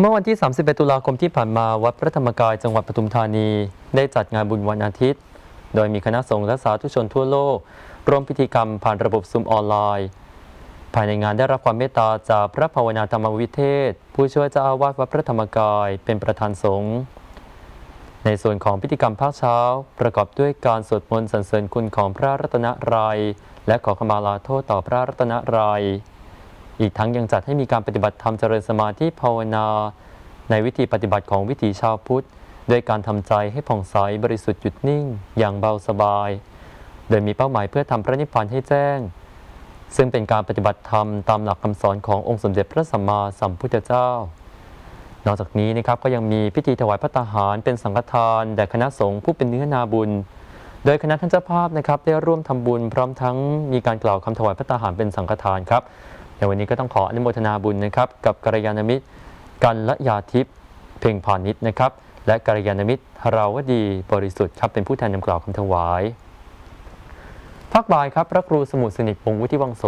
เมื่อวันที่ 31 ตุลาคมที่ผ่านมาวัดพระธรรมกายจังหวัดปทุมธานี ได้จัดงานบุญวันอาทิตย์ โดยมีคณะสงฆ์และสาธุชนทั่วโลก ร่วมพิธีกรรมผ่านระบบซุมออนไลน์ ภายในงานได้รับความเมตตาจากพระภาวนาธรรมวิเทศ ผู้ช่วยเจ้าอาวาสวัดพระธรรมกายเป็นประธานสงฆ์ในส่วนของพิธีกรรมภาคเช้า ประกอบด้วยการสวดมนต์สรรเสริญคุณของพระรัตนตรัยและขอขมาลาโทษต่อพระรัตนตรัย อีกทั้งยังจัดให้มีการปฏิบัติธรรมเจริญสมาธิภาวนา ในวิธีปฏิบัติของวิถีชาวพุทธด้วยการทำใจให้ผ่องใสบริสุทธิ์หยุดนิ่ง อย่างเบาสบาย โดยมีเป้าหมายเพื่อทำพระนิพพานให้แจ้ง ซึ่งเป็นการปฏิบัติธรรมตามหลักคำสอนขององค์สมเด็จพระสัมมาสัมพุทธเจ้า นอกจากนี้นะครับก็ยังมีพิธีถวายพระตาหารเป็นสังฆทานแด่คณะสงฆ์ผู้เป็นเนื้อนาบุญ โดยคณะท่านเจ้าภาพนะครับได้ร่วมทำบุญพร้อมทั้งมีการกล่าวคำถวายพระตาหารเป็นสังฆทานครับ ในวันนี้ก็ต้องขออนุโมทนาบุญนะครับกับกัลยาณมิตรกันละยาทิพย์เพ่งพาณิชย์นะครับ และกัลยาณมิตรธราวดีบริสุทธิ์ครับเป็นผู้แทนนำกล่าวคำถวายภาคบ่ายครับพระครูสมุทรสนิทวงศ์วุฒิวังโส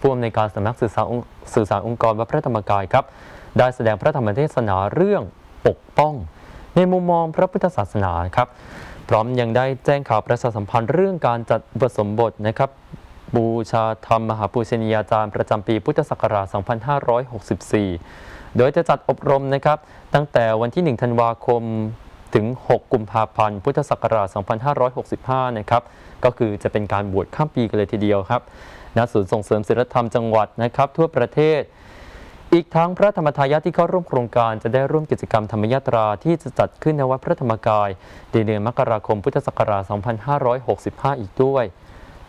ผู้อำนวยการสำนักสื่อสารสื่อสารองค์กรวัดพระธรรมกายครับ ได้แสดงพระธรรมเทศนาเรื่องปกป้อง ในมุมมองพระพุทธศาสนาครับ พร้อมยังได้แจ้งข่าวประชาสัมพันธ์เรื่องการจัดอุปสมบทนะครับ บูชาธรรมมหาปูชนียาจารย์ประจำปีพุทธศักราช 2564 โดยจะจัดอบรมนะครับ ตั้งแต่วันที่ 1 ธันวาคมถึง 6 กุมภาพันธ์ พุทธศักราช 2565 นะครับ ก็คือจะเป็นการบวชข้ามปีกันเลยทีเดียวครับ ณ ศูนย์ส่งเสริมศิลธรรมจังหวัดนะครับ ทั่วประเทศ อีกทั้งพระธรรมทายาทที่เข้าร่วมโครงการจะได้ร่วมกิจกรรมธรรมยาตราที่จะจัดขึ้นในวัดพระธรรมกายในเดือนมกราคมพุทธศักราช 2565 อีกด้วย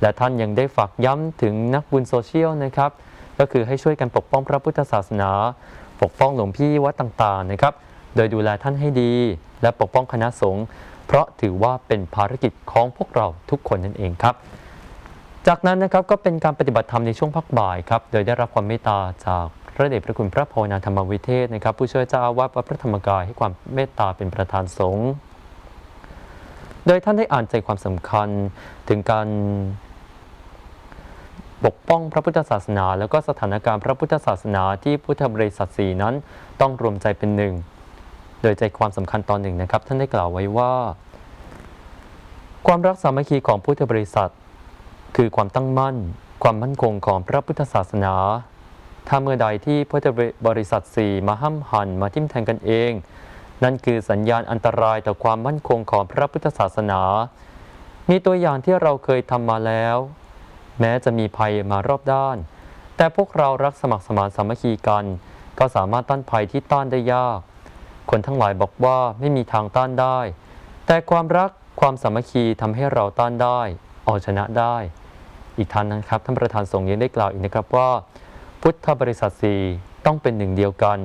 และท่านยังได้ฝากย้ำถึงนักบุญโซเชียลนะครับ ก็คือให้ช่วยกันปกป้องพระพุทธศาสนา ปกป้องหลวงพี่วัดต่างๆนะครับ โดยดูแลท่านให้ดี และปกป้องคณะสงฆ์เพราะถือว่าเป็นภารกิจของพวกเราทุกคนนั่นเองครับ จากนั้นนะครับก็เป็นการปฏิบัติธรรมในช่วงพักบ่ายครับ โดยได้รับความเมตตาจากพระเดชพระคุณพระภาวนาธรรมวิเทศนะครับ ผู้ช่วยเจ้าอาวาสวัดพระธรรมกายให้ความเมตตาเป็นประธานสงฆ์โดยท่านได้อ่านใจความสำคัญถึงการ ปกป้องพระพุทธศาสนา แล้วก็สถานการณ์พระพุทธศาสนาที่พุทธบริษัทสีนั้นต้องรวมใจเป็นหนึ่ง โดยใจความสำคัญตอนหนึ่งนะครับ ท่านได้กล่าวไว้ว่า ความรักสามัคคีของพุทธบริษัท คือความตั้งมั่น ความมั่นคงของพระพุทธศาสนา ถ้าเมื่อใดที่พุทธบริษัทสี่มาห้ำหันมาทิ่มแทงกันเอง นั่นคือสัญญาณอันตรายต่อความมั่นคงของพระพุทธศาสนา มีตัวอย่างที่เราเคยทำมาแล้ว แม้จะมีภัยมารอบด้าน แต่พวกเรารักสมัครสมานสามัคคีกัน ก็สามารถต้านภัยที่ต้านได้ยาก คนทั้งหลายบอกว่าไม่มีทางต้านได้ แต่ความรักความสามัคคีทำให้เราต้านได้เอาชนะได้ อีกท่านนะครับท่านประธานสงฆ์ยังได้กล่าวอีกนะครับว่า พุทธบริษัทสีต้องเป็นหนึ่งเดียวกัน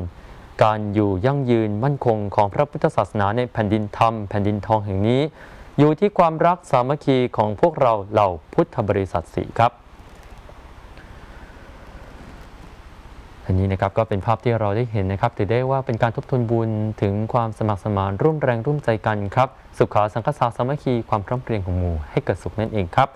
การอยู่ยั่งยืนมั่นคงของพระพุทธศาสนาในแผ่นดินธรรมแผ่นดินทองแห่งนี้ อยู่ที่ความรักสามัคคีของพวกเราเหล่าพุทธบริษัทสี่ครับ อันนี้นะครับก็เป็นภาพที่เราได้เห็นนะครับถือได้ว่าเป็นการทบทวนบุญถึงความสมัครสมานร่วมแรงร่วมใจกันครับ สุขาสังคสาสามัคคีความพร้อมเพรียงของหมู่ให้เกิดสุขนั่นเองครับ